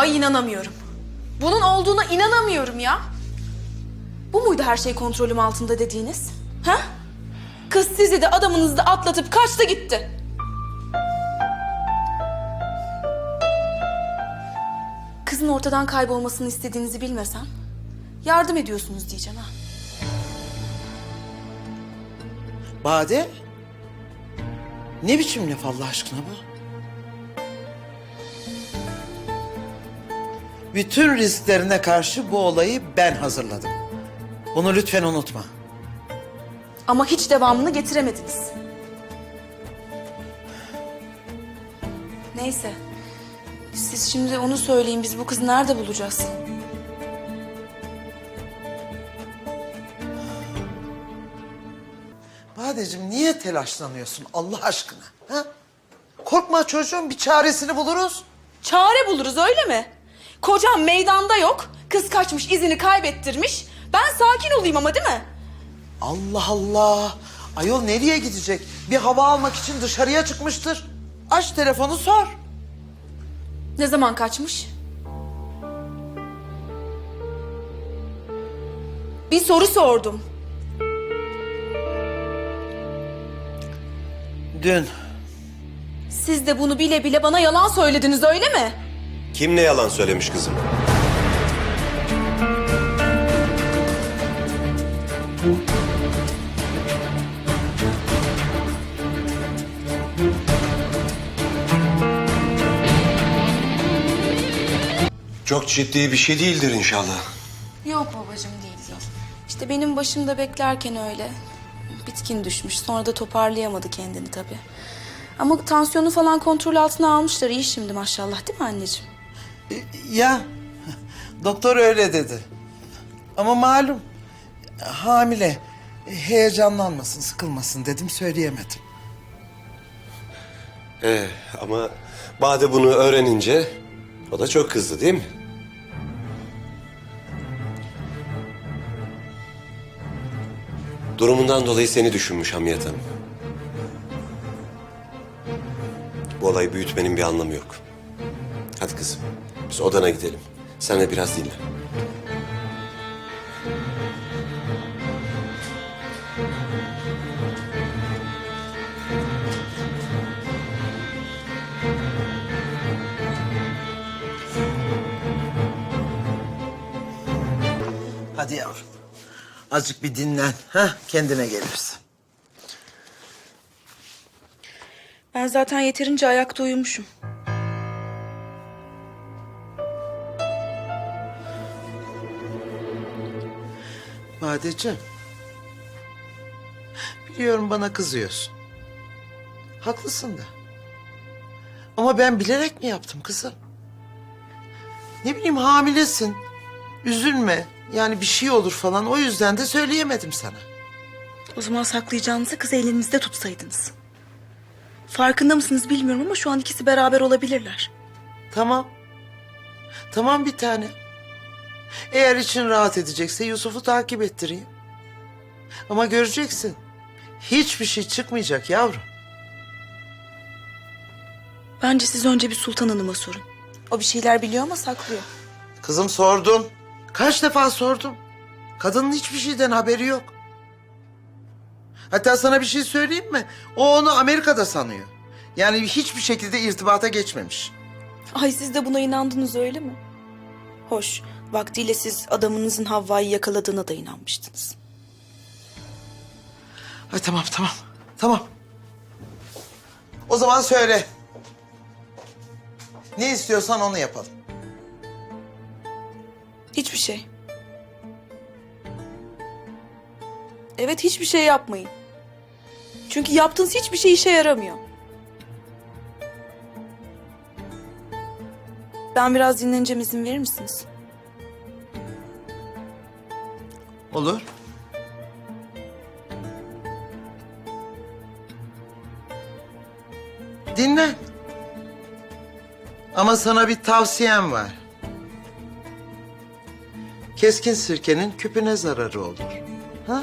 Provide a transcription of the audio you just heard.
Ay inanamıyorum. Bunun olduğuna inanamıyorum ya. Bu muydu her şey kontrolüm altında dediğiniz? Ha? Kız sizi de adamınızı da atlatıp kaçtı gitti. Kızın ortadan kaybolmasını istediğinizi bilmesem yardım ediyorsunuz diyeceğim ha. Bade? Ne biçim laf Allah aşkına bu? Bütün risklerine karşı bu olayı ben hazırladım. Bunu lütfen unutma. Ama hiç devamını getiremediniz. Neyse. Siz şimdi onu söyleyin. Biz bu kızı nerede bulacağız? Badeciğim niye telaşlanıyorsun Allah aşkına? Ha? Korkma çocuğum bir çaresini buluruz. Çare buluruz öyle mi? Kocam meydanda yok. Kız kaçmış, izini kaybettirmiş. Ben sakin olayım ama değil mi? Allah Allah. Ayol nereye gidecek? Bir hava almak için dışarıya çıkmıştır. Aç telefonu sor. Ne zaman kaçmış? Bir soru sordum. Dün. Siz de bunu bile bile bana yalan söylediniz öyle mi? Kim ne yalan söylemiş kızım? Çok ciddi bir şey değildir inşallah. Yok babacığım değil değil. İşte benim başımda beklerken öyle. Bitkin düşmüş. Sonra da toparlayamadı kendini tabii. Ama tansiyonu falan kontrol altına almışlar. İyi şimdi maşallah değil mi anneciğim? Ya doktor öyle dedi. Ama malum hamile heyecanlanmasın, sıkılmasın dedim söyleyemedim. Ee, ama Bade bunu öğrenince o da çok kızdı değil mi? Durumundan dolayı seni düşünmüş Hamiyet Hanım. Bu olayı büyütmenin bir anlamı yok. Hadi kızım, biz odana gidelim. Sen de biraz dinle. Hadi yavrum. Azıcık bir dinlen. ha kendine gelirsin. Ben zaten yeterince ayakta uyumuşum. Badeciğim. Biliyorum bana kızıyorsun. Haklısın da. Ama ben bilerek mi yaptım kızım? Ne bileyim hamilesin. Üzülme. Yani bir şey olur falan. O yüzden de söyleyemedim sana. O zaman saklayacağınızı kızı elinizde tutsaydınız. Farkında mısınız bilmiyorum ama şu an ikisi beraber olabilirler. Tamam. Tamam bir tane. Eğer için rahat edecekse Yusuf'u takip ettireyim. Ama göreceksin. Hiçbir şey çıkmayacak yavrum. Bence siz önce bir Sultan Hanım'a sorun. O bir şeyler biliyor ama saklıyor. Kızım sordum. Kaç defa sordum. Kadının hiçbir şeyden haberi yok. Hatta sana bir şey söyleyeyim mi? O onu Amerika'da sanıyor. Yani hiçbir şekilde irtibata geçmemiş. Ay siz de buna inandınız öyle mi? Hoş, vaktiyle siz adamınızın Havva'yı yakaladığına da inanmıştınız. Ay tamam tamam. Tamam. O zaman söyle. Ne istiyorsan onu yapalım. Hiçbir şey. Evet hiçbir şey yapmayın. Çünkü yaptığınız hiçbir şey işe yaramıyor. Ben biraz dinleneceğim izin verir misiniz? Olur. Dinle. Ama sana bir tavsiyem var. Keskin sirkenin küpüne zararı olur. Ha?